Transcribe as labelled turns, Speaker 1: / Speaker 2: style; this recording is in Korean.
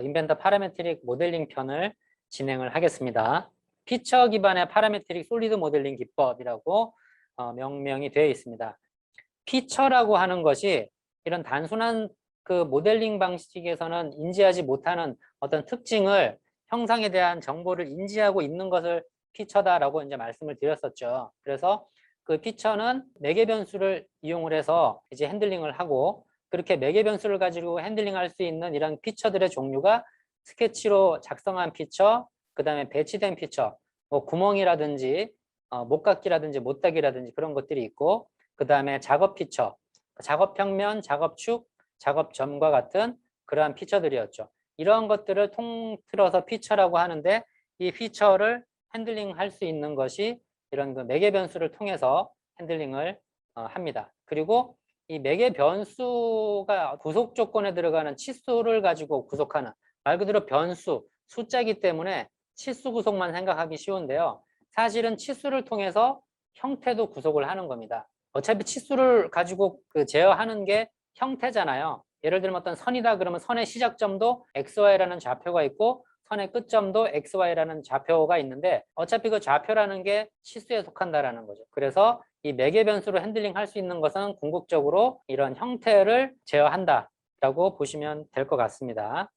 Speaker 1: 인벤터 파라메트릭 모델링 편을 진행을 하겠습니다. 피처 기반의 파라메트릭 솔리드 모델링 기법이라고 어, 명명이 되어 있습니다. 피처라고 하는 것이 이런 단순한 그 모델링 방식에서는 인지하지 못하는 어떤 특징을 형상에 대한 정보를 인지하고 있는 것을 피처다라고 이제 말씀을 드렸었죠. 그래서 그 피처는 매개 변수를 이용을 해서 이제 핸들링을 하고 그렇게 매개 변수를 가지고 핸들링할 수 있는 이런 피처들의 종류가 스케치로 작성한 피처, 그 다음에 배치된 피처, 뭐 구멍이라든지 어, 못깎기라든지 못따기라든지 그런 것들이 있고 그 다음에 작업 피처, 작업 평면, 작업 축, 작업 점과 같은 그러한 피처들이었죠. 이런 것들을 통틀어서 피처라고 하는데 이 피처를 핸들링 할 수 있는 것이 이런 그 매개 변수를 통해서 핸들링을 어, 합니다. 그리고 이 매개 변수가 구속 조건에 들어가는 치수를 가지고 구속하는 말 그대로 변수, 숫자이기 때문에 치수 구속만 생각하기 쉬운데요. 사실은 치수를 통해서 형태도 구속을 하는 겁니다. 어차피 치수를 가지고 그 제어하는 게 형태잖아요. 예를 들면 어떤 선이다 그러면 선의 시작점도 XY라는 좌표가 있고 선의 끝점도 XY라는 좌표가 있는데 어차피 그 좌표라는 게 치수에 속한다라는 거죠. 그래서 이 매개 변수로 핸들링 할 수 있는 것은 궁극적으로 이런 형태를 제어한다라고 보시면 될 것 같습니다.